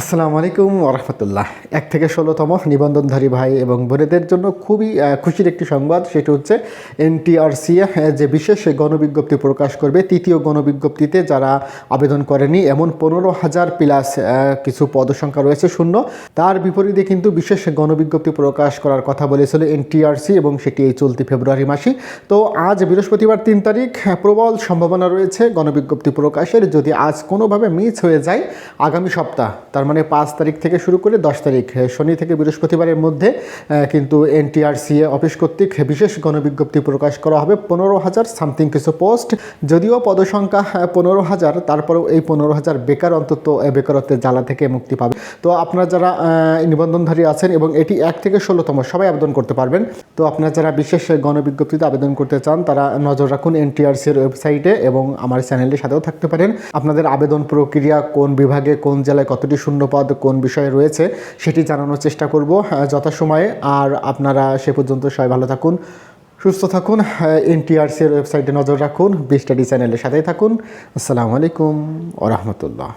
আসসালামু আলাইকুম ওরহমতুল্লাহ এক থেকে ষোলোতম নিবন্ধনধারী ভাই এবং বোনেদের জন্য খুবই খুশির একটি সংবাদ, সেটি হচ্ছে এনটিআরসি যে বিশেষ গণবিজ্ঞপ্তি প্রকাশ করবে, তৃতীয় গণবিজ্ঞপ্তিতে যারা আবেদন করেনি, এমন পনেরো হাজার প্লাস কিছু পদসংখ্যা রয়েছে, শূন্য। তার বিপরীতে কিন্তু বিশেষ গণবিজ্ঞপ্তি প্রকাশ করার কথা বলেছিল এনটিআরসি এবং সেটি এই চলতি ফেব্রুয়ারি মাসে। তো আজ বৃহস্পতিবার তিন তারিখ প্রবল সম্ভাবনা রয়েছে গণবিজ্ঞপ্তি প্রকাশের। যদি আজ কোনোভাবে মিস হয়ে যায়, আগামী সপ্তাহ, তার মানে পাঁচ তারিখ থেকে শুরু করে দশ তারিখ শনি থেকে বৃহস্পতিবারের মধ্যে কিন্তু এনটিআরসি অফিস কর্তৃক বিশেষ গণবিজ্ঞপ্তি প্রকাশ করা হবে পনেরো হাজার সামথিং কিছু পোস্ট, যদিও পদসংখ্যা পনেরো হাজার, তারপরেও এই পনেরো হাজার বেকার অন্তত বেকারত্বের জ্বালা থেকে মুক্তি পাবে। তো আপনারা যারা নিবন্ধনধারী আছেন এবং এটি এক থেকে ষোলোতম, সবাই আবেদন করতে পারবেন। তো আপনারা যারা বিশেষ গণবিজ্ঞপ্তিতে আবেদন করতে চান, তারা নজর রাখুন এনটিআরসির ওয়েবসাইটে এবং আমার চ্যানেলের সাথেও থাকতে পারেন। আপনাদের আবেদন প্রক্রিয়া কোন বিভাগে, কোন জেলায় কতটি শূন্যপদ কোন বিষয়ে রয়েছে সেটি জানানোর চেষ্টা করব যথাসময়ে। আর আপনারা সে পর্যন্ত সবাই ভালো থাকুন, সুস্থ থাকুন এনটিআরসির ওয়েবসাইটে নজর রাখুন বিস্টাডি চ্যানেলের সাথেই থাকুন। আসসালামু আলাইকুম ওরহমতুল্লাহ